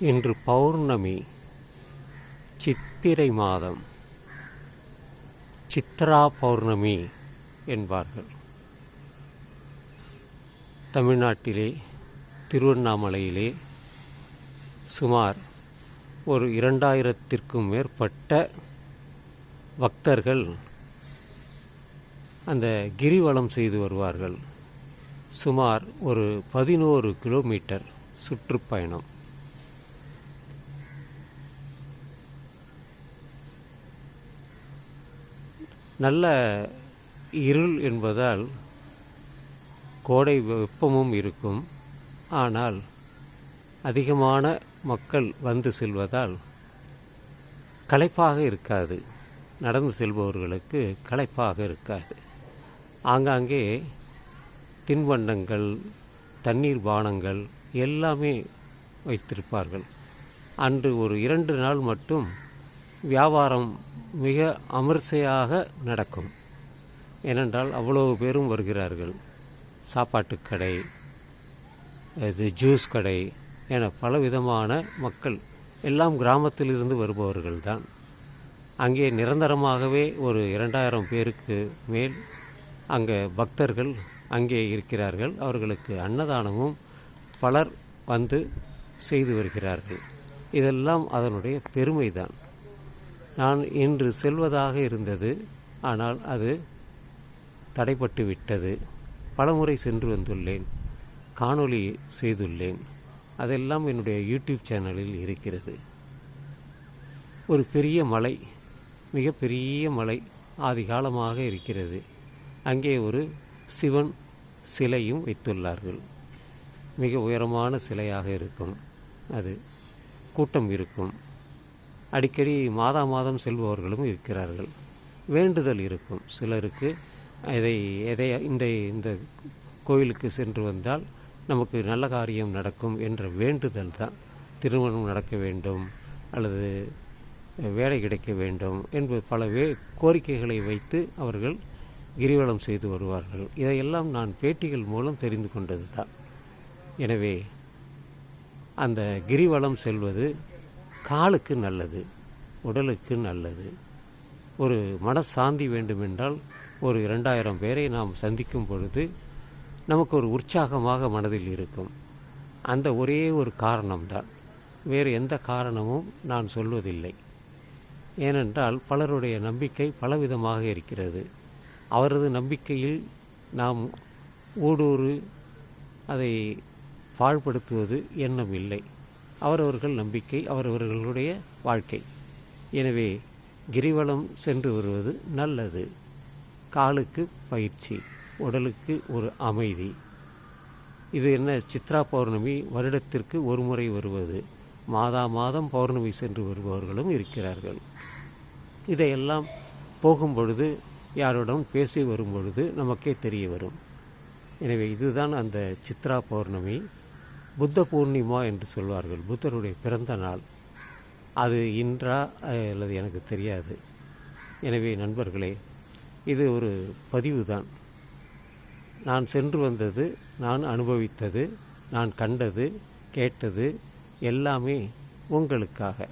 இன்று பௌர்ணமி சித்திரை மாதம். சித்ரா பௌர்ணமி என்பார்கள். தமிழ்நாட்டிலே திருவண்ணாமலையிலே சுமார் ஒரு இரண்டாயிரத்திற்கும் மேற்பட்ட பக்தர்கள் அந்த கிரிவலம் செய்து வருவார்கள். சுமார் ஒரு பதினோரு கிலோமீட்டர் சுற்றுப்பயணம். நல்ல இருள் என்பதால் கோடை வெப்பமும் இருக்கும். ஆனால் அதிகமான மக்கள் வந்து செல்வதால் களைப்பாக இருக்காது. நடந்து செல்பவர்களுக்கு களைப்பாக இருக்காது. ஆங்காங்கே தின்பண்டங்கள் தண்ணீர் பானங்கள் எல்லாமே வைத்திருப்பார்கள். அன்று ஒரு இரண்டு நாள் மட்டும் வியாபாரம் மிக அமர்சையாக நடக்கும். ஏனென்றால் அவ்வளவு பேரும் வருகிறார்கள். சாப்பாட்டு கடை இது ஜூஸ் கடை என பலவிதமான மக்கள் எல்லாம் கிராமத்திலிருந்து வருபவர்கள்தான். அங்கே நிரந்தரமாகவே ஒரு இரண்டாயிரம் பேருக்கு மேல் அங்கே பக்தர்கள் அங்கே இருக்கிறார்கள். அவர்களுக்கு அன்னதானமும் பலர் வந்து செய்து வருகிறார்கள். இதெல்லாம் அதனுடைய பெருமைதான். நான் இன்று செல்வதாக இருந்தது ஆனால் அது தடைப்பட்டு விட்டது. பலமுறை சென்று வந்துள்ளேன் காணொளி செய்துள்ளேன். அதெல்லாம் என்னுடைய யூடியூப் சேனலில் இருக்கிறது. ஒரு பெரிய மலை மிகப்பெரிய மலை ஆதிகாலமாக இருக்கிறது. அங்கே ஒரு சிவன் சிலையும் வைத்துள்ளார்கள். மிக உயரமான சிலையாக இருக்கும். அது கூட்டம் இருக்கும். அடிக்கடி மாதா மாதம் செல்பவர்களும் இருக்கிறார்கள். வேண்டுதல் இருக்கும். சிலருக்கு இதை எதை இந்த இந்த கோயிலுக்கு சென்று வந்தால் நமக்கு நல்ல காரியம் நடக்கும் என்ற வேண்டுதல் தான். திருமணம் நடக்க வேண்டும் அல்லது வேலை கிடைக்க வேண்டும் என்பது பல வே கோரிக்கைகளை வைத்து அவர்கள் கிரிவலம் செய்து வருவார்கள். இதையெல்லாம் நான் பேட்டிகள் மூலம் தெரிந்து கொண்டது தான் எனவே அந்த கிரிவலம் செல்வது காலுக்கு நல்லது உடலுக்கு நல்லது. ஒரு மனசாந்தி வேண்டுமென்றால் ஒரு இரண்டாயிரம் பேரை நாம் சந்திக்கும் பொழுது நமக்கு ஒரு உற்சாகமாக மனதில் இருக்கும். அந்த ஒரே ஒரு காரணம்தான். வேறு எந்த காரணமும் நான் சொல்வதில்லை. ஏனென்றால் பலருடைய நம்பிக்கை பலவிதமாக இருக்கிறது. அவரது நம்பிக்கையில் நாம் ஊடூறு அதை பாழ்படுத்துவது எண்ணம் இல்லை அவரவர்கள் நம்பிக்கை அவரவர்களுடைய வாழ்க்கை. எனவே கிரிவலம் சென்று வருவது நல்லது. காலுக்கு பயிற்சி உடலுக்கு ஒரு அமைதி. இது என்ன? சித்ரா பௌர்ணமி வருடத்திற்கு ஒரு முறை வருவது. மாதா மாதம் பௌர்ணமி சென்று வருபவர்களும் இருக்கிறார்கள். இதையெல்லாம் போகும் பொழுது யாருடன் பேசி வரும் பொழுது நமக்கே தெரிய வரும். எனவே இதுதான் அந்த சித்ரா பௌர்ணமி. புத்த பூர்ணிமா என்று சொல்வார்கள். புத்தருடைய பிறந்த நாள். அது இன்றா அல்லது எனக்கு தெரியாது. எனவே நண்பர்களே இது ஒரு பதிவு தான் நான் சென்று வந்தது நான் அனுபவித்தது நான் கண்டது கேட்டது எல்லாமே உங்களுக்காக.